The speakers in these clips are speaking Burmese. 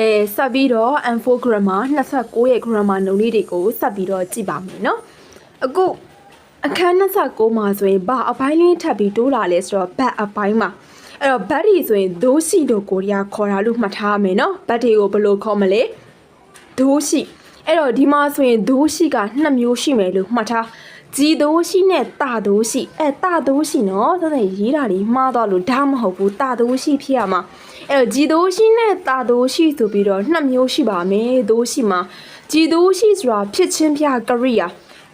အဲဆက်ပြီးတော့ M4 grammar 29ရဲ့ grammar နှုန်းလေးတွေကိုဆက်ပြီးတော့ကြည့်ပါမယ်နော်အခုအခန်း29မှာဆိုရင်ဘာအပိုင်းလေးထပ်ပြီးတိုးလာလဲဆိုတော့ဘတ်အပိုင်းမှာအဲ့တော့ဘတ်ဒီဆိုရင်ဒိုးရှိတို့ကိုရီးယားခေါ်တာလို့မှတ်ထားရမယ်နော်ဘတ်တွေကိုဘယ်လိုခေါ်မလဲဒိုးရှိအဲ့တော့ဒီမှာဆိုရင်ဒိုးရှိကနှစ်မျိုးရှိမယ်လို့မှတ်ထားဂျီဒိုးရှိနဲ့တာဒိုးရှိအဲတာဒိုးရှိနော်သတဲ့ရေးတာလေးမှားသွားလို့ဒါမဟုတ်ဘူးတာဒိုးရှိဖြစ်ရမှာ အဲ့တော့ဂျီဒိုးရှိနဲ့တာဒိုးရှိဆိုပြီးတော့နှစ်မျိုးရှိပါမယ်ဒိုးရှိမှာဂျီဒိုးရှိဆိုတာဖြစ်ချင်းပြကရိယာ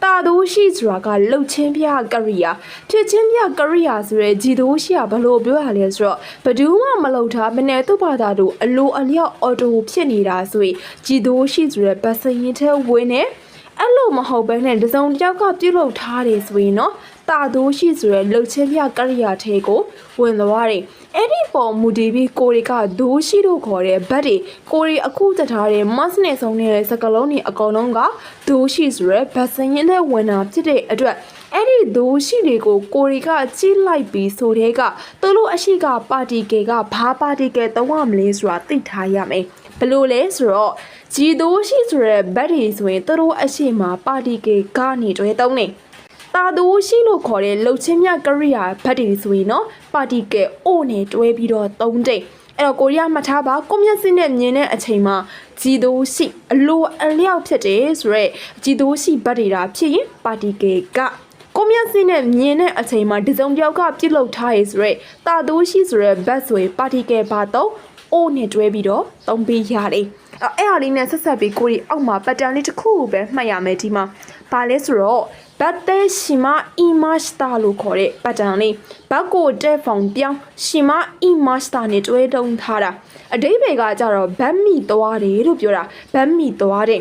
တာဒိုးရှိဆိုတာကလှုပ်ချင်းပြကရိယာဖြစ်ချင်းပြကရိယာဆိုရဲဂျီဒိုးရှိကဘယ်လိုပြောရလဲဆိုတော့ဘယ်သူမှမလှုပ်ထားမနဲ့သူ့ဘာသာတို့အလိုအလျောက်အော်တိုဖြစ်နေတာဆိုရင်ဂျီဒိုးရှိဆိုရဲဗတ်စရင်ထဲဝင်နေ အဲ့လိုမဟုတ်ဘဲနဲ့တစုံတစ်ယောက်ကပြုတ်လုထားတယ်ဆိုရင်နော်တာဒိုးရှိဆိုရဲလှုပ်ချင်းပြကရိယာထဲကိုဝင်သွားတယ်အဲ့ဒီပေါ်မူတည်ပြီးကိုရီကဒိုးရှိလို့ခေါ်တဲ့ဘတ်တွေကိုရီအခုတထားတဲ့ mass နဲ့ဆုံးနေတဲ့စကလုံးတွေအကုန်လုံးကဒိုးရှိဆိုရဲဗတ်စရင်ထဲဝင်တာဖြစ်တဲ့အတွက်အဲ့ဒီဒိုးရှိတွေကိုကိုရီကကြီးလိုက်ပြီးဆိုတဲ့ကသူတို့အရှိကပါတီကေကဘာပါတီကေတောင်းရမလဲဆိုတာသိထားရမယ် ဘယ်လို့လဲဆိုတော့ဂျီဒိုးရှိဆိုရဲဘတ်တွေဆိုရင်သူတို့အရှိမှာပါတီကေကနေတွဲတုံးနေတာဒိုးရှိလို့ခေါ်တဲ့လှုပ်ချင်းမြကရိယာဘတ်တွေဆိုရင်နော်ပါတီကေအိုနဲ့တွဲပြီးတော့သုံးတိတ်အဲ့တော့ကိုရီးယားမှတ်ထားပါကိုမျက်စိနဲ့မြင်တဲ့အချိန်မှာဂျီဒိုးရှိအလိုအလျောက်ဖြစ်တယ်ဆိုရက်ဂျီဒိုးရှိဘတ်တွေတာဖြစ်ရင်ပါတီကေကကိုမျက်စိနဲ့မြင်တဲ့အချိန်မှာဒီစုံတယောက်ကပြုတ်လုထားရေးဆိုရက်တာဒိုးရှိဆိုရက်ဘတ်ဆိုရင်ပါတီကေဘာတော့ အိုနဲ့တွဲပြီးတော့သုံးပေးရတယ်အဲ့အဲ့ဟာလေးနဲ့ဆက်ဆက်ပြီးကိုရီအောက်မှာပတ်တန်လေးတစ်ခုကိုပဲမှတ်ရမယ်ဒီမှာ။ဘာလဲဆိုတော့ဘတ်တဲရှီမာအီမတ်စတာလို့ခေါ်တဲ့ပတ်တန်လေးဘတ်ကိုတဲ့ဖောင်ပြောင်းရှီမာအီမတ်စတာနဲ့တွဲတုံထားတာအတိပ္ပယ်ကကြတော့ဘတ်မီသွားတယ်လို့ပြောတာဘတ်မီသွားတဲ့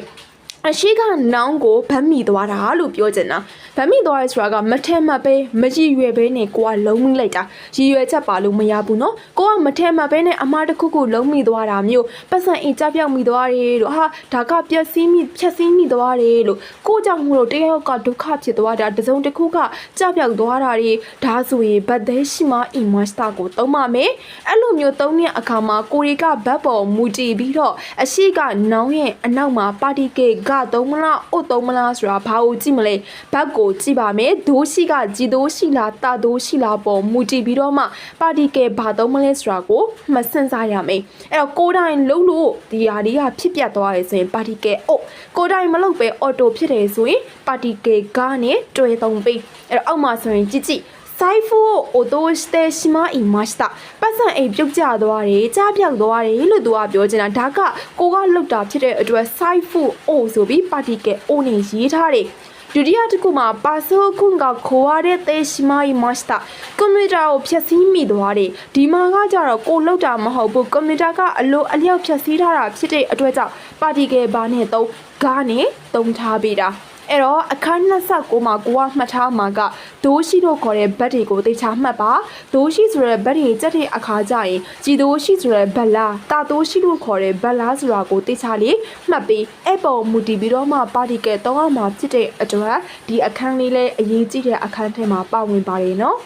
အရှိကနောင်းကိုဗမ်းမိသွားတာလို့ပြောချင်တာဗမ်းမိသွားရဲဆိုတာကမထင်မပဲမကြည်ရွယ်ပဲနဲ့ကိုကလုံးမိလိုက်တာရည်ရွယ်ချက်ပါလို့မရဘူးနော်ကိုကမထင်မပဲနဲ့အမားတစ်ခုခုလုံးမိသွားတာမျိုးပတ်စံအင်ကြပြောက်မိသွားတယ်လို့ဟာဒါကပျက်စီးမိဖြက်စီးမိသွားတယ်လို့ကိုကြောင့်မို့လို့တယောက်ကဒုက္ခဖြစ်သွားတာတစုံတစ်ခုကကြပြောက်သွားတာတွေဒါဆိုရင်ဘတ်သေးရှိမအင်မတ်စတာကိုသုံးပါမယ်အဲ့လိုမျိုးသုံးတဲ့အခါမှာကိုရီကဘတ်ပေါ်မူတည်ပြီးတော့အရှိကနောင်းရဲ့အနောက်မှာပါတီကေကသုံးမလားအိုသုံးမလားဆိုတာဘာကိုကြည့်မလဲဘတ်ကိုကြည့်ပါမယ်ဒိုးရှိကဂျီဒိုးရှိလားတာဒိုးရှိလားပေါ်မူတည်ပြီးတော့မှပါတီကေဘာသုံးမလဲဆိုတာကိုမစင်စားရမယ်အဲ့တော့ကိုတိုင်းလုံးလို့ဒီဟာလေးကဖြစ်ပြတ်သွားရဆိုရင်ပါတီကေအိုကိုတိုင်းမလုပ်ပဲအော်တိုဖြစ်တယ်ဆိုရင်ပါတီကေကနေတွဲသုံးပေးအဲ့တော့အောက်မှာဆိုရင်ကြည့်ကြည့် 財布を落としてしまいましたပတ်စံအိမ်ပြုတ်ကျသွားတယ်ကြားပြောက်သွားတယ်လို့သူကပြောချင်တာဒါကကိုကလှုပ်တာဖြစ်တဲ့အတွက်財布အိုဆိုပြီးပါတီကဲအိုနဲ့ရေးထားတယ်ဒုတိယတစ်ခုမှာပါဆိုခွန်ကခိုးရတဲ့တေရှိမိုင်းမတ်တာကွန်ပျူတာကိုဖျက်ဆီးမိသွားတယ်ဒီမှာကကြတော့ကိုလောက်တာမဟုတ်ဘူးကွန်ပျူတာကအလိုအလျောက်ဖျက်ဆီးထားတာဖြစ်တဲ့အတွက်ကြောင့်ပါတီကဲဘာနဲ့သုံးဂါနဲ့သုံးထားပေးတာ အဲ့တော့အခန်း29မှာကိုကမှတ်ထားမှာကဒိုးရှိတို့ခေါ်တဲ့ဘတ်တွေကိုတေချာမှတ်ပါဒိုးရှိဆိုတဲ့ဘတ်တွေကြက်တဲ့အခါကျရင်ကြည်ဒိုးရှိဆိုတဲ့ဘတ်လားတာဒိုးရှိလို့ခေါ်တဲ့ဘတ်လားဆိုတာကိုတေချာလေးမှတ်ပြီးအဲ့ပေါ်မူတည်ပြီးတော့မှပါတီကဲတောင်းအောင်မှာဖြစ်တဲ့အတွက်ဒီအခန်းလေးလည်းအရေးကြီးတဲ့အခန်းထဲမှာပါဝင်ပါတယ်နော်